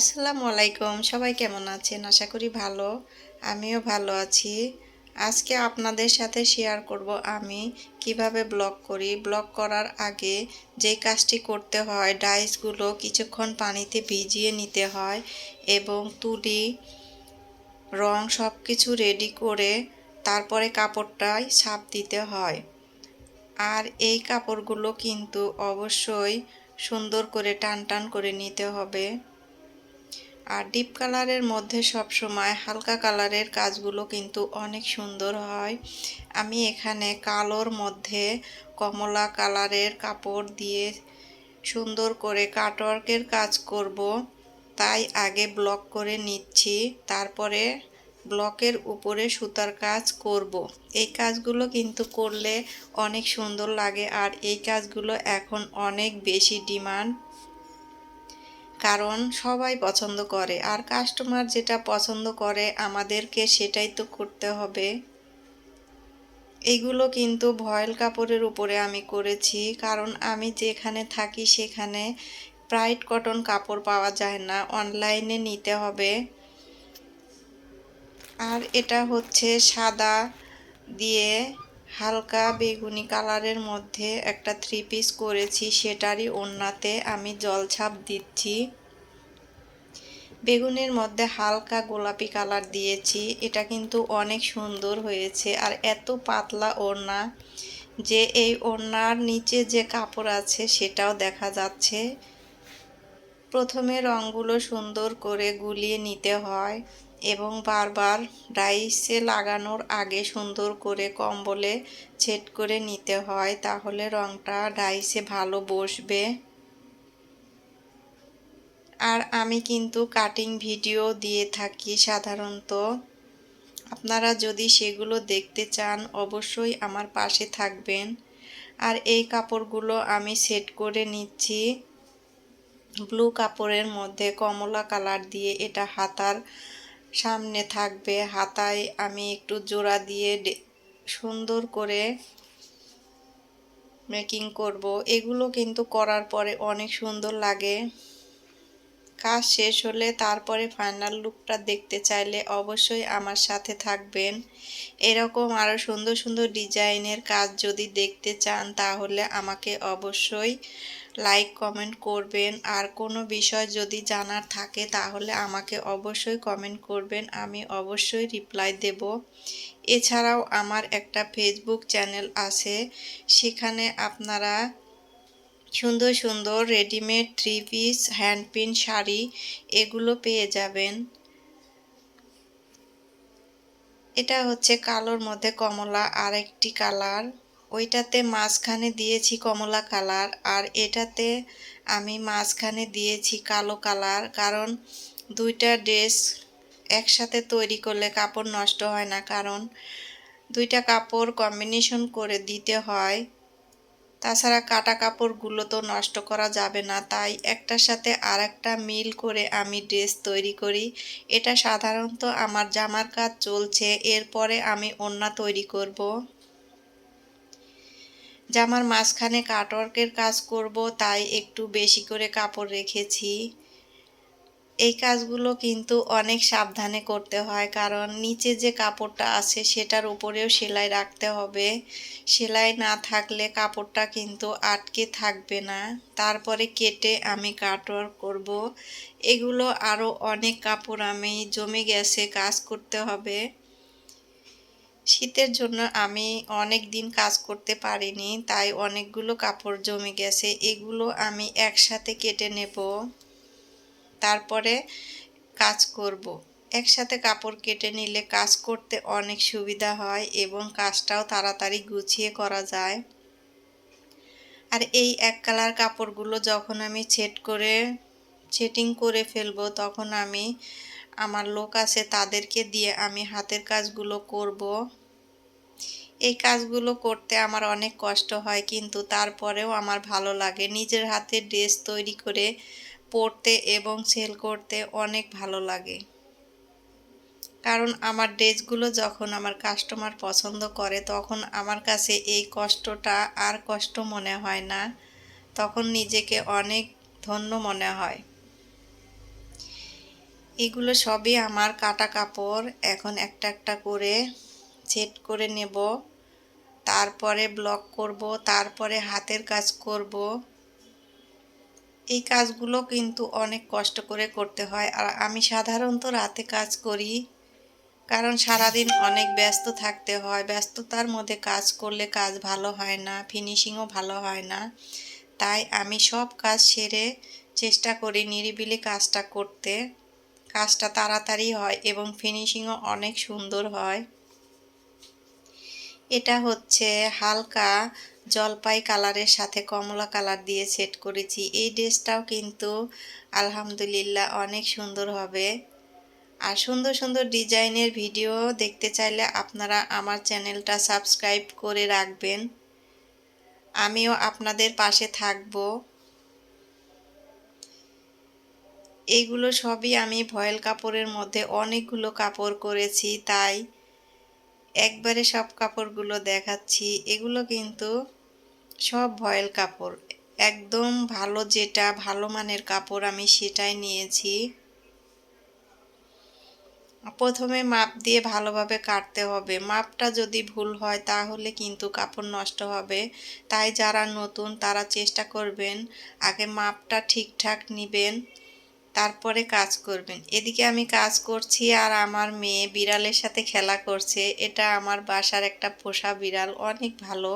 আসসালামু আলাইকুম। সবাই কেমন আছেন? আশা করি ভালো। আমিও ভালো আছি। আজকে আপনাদের সাথে শেয়ার করব আমি কীভাবে ব্লক করি। ব্লক করার আগে যে কাজটি করতে হয় ডাইসগুলো কিছুক্ষণ পানিতে ভিজিয়ে নিতে হয় এবং তুলি, রং সব কিছু রেডি করে তারপরে কাপড়টায় ছাপ দিতে হয়। আর এই কাপড়গুলো কিন্তু অবশ্যই সুন্দর করে টান টান করে নিতে হবে। আর ডিপ কালারের মধ্যে সব সময় হালকা কালারের কাজগুলো কিন্তু অনেক সুন্দর হয়। আমি এখানে কালোর মধ্যে কমলা কালারের কাপড় দিয়ে সুন্দর করে কাটওয়ার্কের কাজ করব। তাই আগে ব্লক করে নিচ্ছি, তারপরে ব্লকের উপরে সুতার কাজ করব। এই কাজগুলো কিন্তু করলে অনেক সুন্দর লাগে আর এই কাজগুলো এখন অনেক বেশি ডিমান্ড। কারণ সবাই পছন্দ করে আর কাস্টমার যেটা পছন্দ করে আমাদেরকে সেটাই তো করতে হবে। এইগুলো কিন্তু ভয়েল কাপড়ের উপরে আমি করেছি, কারণ আমি যেখানে থাকি সেখানে প্রাইড কটন কাপড় পাওয়া যায় না অনলাইনে নিতে হবে। আর এটা হচ্ছে সাদা দিয়ে হালকা বেগুনি কালারের মধ্যে একটা থ্রি পিস করেছি, সেটারই ওড়নাতে আমি জলছাপ দিচ্ছি। বেগুনের মধ্যে হালকা গোলাপি কালার দিয়েছি, এটা কিন্তু অনেক সুন্দর হয়েছে আর এত পাতলা ওড়না যে এই ওড়নার নিচে যে কাপড় আছে সেটাও দেখা যাচ্ছে। প্রথমে রঙগুলো সুন্দর করে গুলিয়ে নিতে হয়। এবং বারবার ডাইসে লাগানোর আগে সুন্দর করে কম্বলে ছেট করে নিতে হয়, তাহলে রংটা ডাইসে ভালো বসবে। আর আমি কিন্তু কাটিং ভিডিও দিয়ে থাকি সাধারণত। আপনারা যদি সেগুলো দেখতে চান, অবশ্যই আমার পাশে থাকবেন। আর এই কাপড়গুলো আমি সেট করে নিচ্ছি। ব্লু কাপড়ের মধ্যে কমলা কালার দিয়ে এটা হাতার সামনে থাকবে। হাতায় আমি একটু জোড়া দিয়ে সুন্দর করে মেকিং করব। এগুলো কিন্তু করার পরে অনেক সুন্দর লাগে। কাজ শেষ হলে তারপরে ফাইনাল লুকটা দেখতে চাইলে অবশ্যই আমার সাথে থাকবেন। এরকম আরও সুন্দর সুন্দর ডিজাইনের কাজ যদি দেখতে চান তাহলে আমাকে অবশ্যই লাইক, কমেন্ট করবেন। আর কোনো বিষয় যদি জানার থাকে তাহলে আমাকে অবশ্যই কমেন্ট করবেন, আমি অবশ্যই রিপ্লাই দেব। এছাড়াও আমার একটা ফেসবুক চ্যানেল আছে, সেখানে আপনারা সুন্দর সুন্দর readymade three piece hand sari এগুলো পেয়ে যাবেন। এটা হচ্ছে কালোর মধ্যে কমলা আর একটি কালার। ওইটাতে মাঝখানে দিয়েছি কমলা কালার আর এটাতে আমি মাঝখানে দিয়েছি কালো কালার কারণ দুইটা ড্রেস একসাথে তৈরি করলে কাপড় নষ্ট হয় না কারণ দুইটা কাপড় কম্বিনেশন করে দিতে হয়। তাছাড়া কাটা কাপড়গুলো তো নষ্ট করা যাবে না, তাই একটার সাথে আর একটা মিল করে আমি ড্রেস তৈরি করি। এটা সাধারণত আমার জামার কাজ চলছে, এরপরে আমি ওড়না তৈরি করব। জামার মাঝখানে কাটওয়ার্কের কাজ করব, তাই একটু বেশি করে কাপড় রেখেছি। এই কাজগুলো কিন্তু অনেক সাবধানে করতে হয়, কারণ নিচে যে কাপড়টা আছে সেটার উপরেও সেলাই রাখতে হবে। সেলাই না থাকলে কাপড়টা কিন্তু আটকে থাকবে না। তারপরে কেটে আমি কাটওয়ার্ক করব। এগুলো আরও অনেক কাপড় আমি জমে গেছে, কাজ করতে হবে। শীতের জন্য আমি অনেক দিন কাজ করতে পারিনি, তাই অনেকগুলো কাপড় জমে গেছে, এগুলো আমি একসাথে কেটে নেব তারপরে কাজ করব। একসাথে কাপড় কেটে নিলে কাজ করতে অনেক সুবিধা হয় এবং কাজটাও তাড়াতাড়ি গুছিয়ে করা যায় আর এই এক কালার কাপড়গুলো যখন আমি ছেট করে, সেটিং করে ফেলব, তখন আমি আমার লোক আছে তাদেরকে দিয়ে আমি হাতের কাজগুলো করব। এই কাজগুলো করতে আমার অনেক কষ্ট হয়, কিন্তু তারপরেও আমার ভালো লাগে। নিজের হাতে ড্রেস তৈরি করে পরতে এবং সেল করতে অনেক ভালো লাগে। কারণ আমার ড্রেসগুলো যখন আমার কাস্টমার পছন্দ করে, তখন আমার কাছে এই কষ্টটা আর কষ্ট মনে হয় না। তখন নিজেকে অনেক ধন্য মনে হয়। এগুলো সবই আমার কাটা কাপড়। এখন একটা একটা করে সেট করে নেব। তারপরে ব্লক করব, তারপরে হাতের কাজ করব। এই কাজগুলো কিন্তু অনেক কষ্ট করে করতে হয়। আর আমি সাধারণত রাতে কাজ করি, কারণ সারাদিন অনেক ব্যস্ত থাকতে হয়। ব্যস্ততার মধ্যে কাজ করলে কাজ ভালো হয় না ফিনিশিংও ভালো হয় না। তাই আমি সব কাজ সেরে চেষ্টা করি নিরিবিলি কাজটা করতে। কাজটা তাড়াতাড়ি হয় এবং ফিনিশিংও অনেক সুন্দর হয়। এটা হচ্ছে হালকা জলপাই কালারের সাথে কমলা কালার দিয়ে সেট করেছি। এই ড্রেসটাও কিন্তু আলহামদুলিল্লাহ অনেক সুন্দর হবে। আর সুন্দর সুন্দর ডিজাইনের ভিডিও দেখতে চাইলে আপনারা আমার চ্যানেলটা সাবস্ক্রাইব করে রাখবেন। আমিও আপনাদের পাশে থাকব। এইগুলো সবই আমি ভয়েল কাপড়ের মধ্যে অনেকগুলো কাপড় করেছি, তাই একবারে সব কাপড়গুলো দেখাচ্ছি। এগুলো কিন্তু সব ভয়েল কাপড়। একদম ভালো যেটা ভালো মানের কাপড় আমি সেটাই নিয়েছি। প্রথমে মাপ দিয়ে ভালোভাবে কাটতে হবে। মাপটা যদি ভুল হয় তাহলে কিন্তু কাপড় নষ্ট হবে। তাই যারা নতুন তারা চেষ্টা করবেন আগে মাপটা ঠিকঠাক নেবেন। তারপরে কাজ করবেন। এদিকে আমি কাজ করছি আর আমার মেয়ে বিড়ালের সাথে খেলা করছে। এটা আমার বাসার একটা পোষা বিড়াল, অনেক ভালো।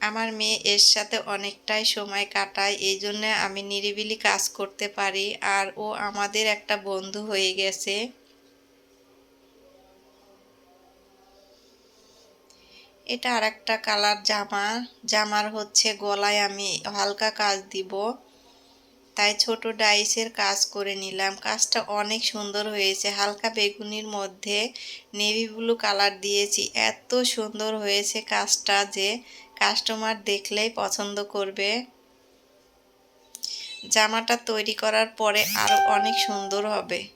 আমার মেয়ে এর সাথে অনেকটাই সময় কাটায়, এই জন্য আমি নিরিবিলি কাজ করতে পারি। আর ও আমাদের একটা বন্ধু হয়ে গেছে। এটা আর একটা কালার জামা। জামার হচ্ছে গলায় আমি হালকা কাজ দিব। তাই ছোট ডাইসের কাজ করে নিলাম। কাজটা অনেক সুন্দর হয়েছে। হালকা বেগুনির মধ্যে নেভি ব্লু কালার দিয়েছি। এত সুন্দর হয়েছে কাজটা যে কাস্টমার দেখলেই পছন্দ করবে। জামাটা তৈরি করার পরে আরও অনেক সুন্দর হবে।